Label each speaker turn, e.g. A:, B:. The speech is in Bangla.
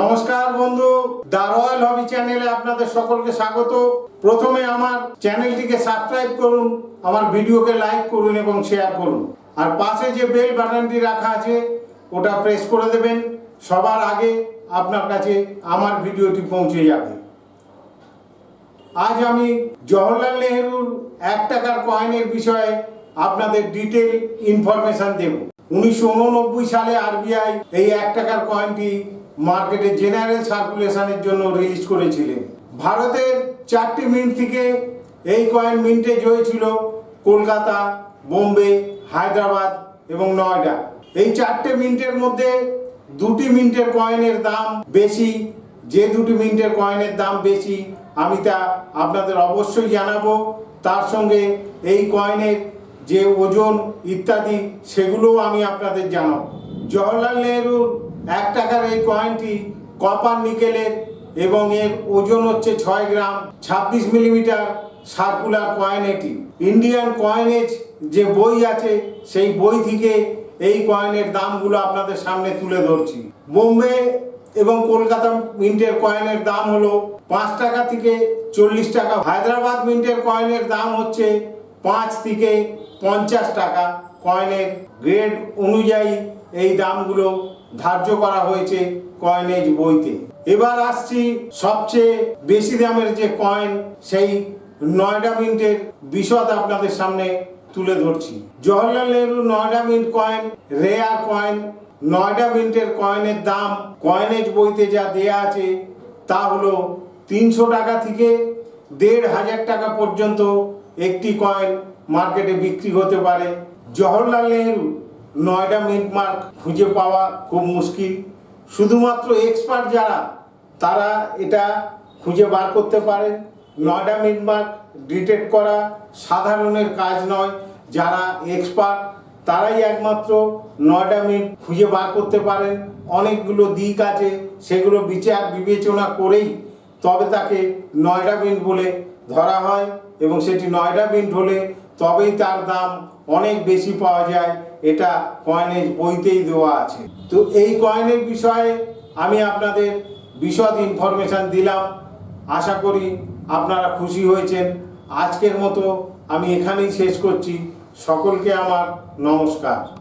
A: নমস্কার বন্ধু দ্য রয়্যাল হবি চ্যানেলে আপনাদের সকলকে স্বাগত। প্রথমে আমার চ্যানেলটিকে সাবস্ক্রাইব করুন, আমার ভিডিওকে লাইক করুন এবং শেয়ার করুন। আর পাশে যে বেল বাটনটি রাখা আছে, ওটা প্রেস করে দেবেন, সবার আগে আপনার কাছে আমার ভিডিওটি পৌঁছে যাবে। আজ আমি জওহরলাল নেহরুর এক টাকার কয়েনের বিষয়ে আপনাদের ডিটেল ইনফরমেশন দেব। উনিশশো উননব্বই সালে আরবিআই এই এক টাকার কয়েনটি মার্কেটে জেনারেল সার্কুলেশনের জন্য রিলিজ করেছিলেন। ভারতের চারটি মিন্ট থেকে এই কয়েন মিন্টেজ হয়েছিল কলকাতা, বোম্বে, হায়দ্রাবাদ এবং নয়ডা। এই চারটে মিন্টের মধ্যে দুটি মিন্টের কয়েনের দাম বেশি, যে দুটি মিন্টের কয়েনের দাম বেশি, আমি তা আপনাদের অবশ্যই জানাব। তার সঙ্গে এই কয়েনের যে ওজন ইত্যাদি, সেগুলোও আমি আপনাদের জানাব। জওহরলাল নেহরুর এক টাকার এই কয়েনটি কপার নিকেলের এবং এর ওজন হচ্ছে ছয় গ্রাম, ছাব্বিশ মিলিমিটার সার্কুলার কয়েন এটি। ইন্ডিয়ান কয়েনেজ যে বই আছে, সেই বই থেকে এই কয়েনের দামগুলো আপনাদের সামনে তুলে ধরছি। বোম্বে এবং কলকাতা মিন্টের কয়েনের দাম হলো পাঁচ টাকা থেকে চল্লিশ টাকা। হায়দ্রাবাদ মিন্টের কয়েনের দাম হচ্ছে পাঁচ থেকে পঞ্চাশ টাকা। কয়েনের গ্রেড অনুযায়ী এই দামগুলো ধার্য করা হয়েছে কয়েনেজ বইতে। এবার আসছি সবচেয়ে বেশি দামের যে কয়েন সেই নয়ডা মিন্টের বিশদ আপনাদের সামনে তুলে ধরছি। Jawaharlal Nehru Noida mint coin rare coin Noida মিন্টের কয়েনের দাম কয়েনেজ বইতে যা দেয়া আছে তা হলো তিনশো টাকা থেকে দেড় হাজার টাকা পর্যন্ত একটি কয়েন মার্কেটে বিক্রি হতে পারে। জওহরলাল নেহরু নয়ডা মিন্ট মার্ক খুঁজে পাওয়া খুব মুশকিল। শুধুমাত্র এক্সপার্ট যারা, তারা এটা খুঁজে বার করতে পারেন নয়ডা মিন্ট মার্ক ডিটেক্ট করা সাধারণের কাজ নয়। যারা এক্সপার্ট, তারাই একমাত্র নয়ডা মিন্ট খুঁজে বার করতে পারেন অনেকগুলো দিক আছে, সেগুলো বিচার বিবেচনা করেই তবে তাকে নয়ডা মিন্ট বলে ধরা হয় এবং সেটি নয়ডা মিন্ট হলে তবেই তার দাম অনেক বেশি পাওয়া যায়। এটা কয়েনেজ বইতেই দেওয়া আছে। তো এই কয়েনের বিষয়ে আমি আপনাদের বিশদ ইনফরমেশান দিলাম। আশা করি আপনারা খুশি হয়েছেন। আজকের মতো আমি এখানেই শেষ করছি। সকলকে আমার নমস্কার।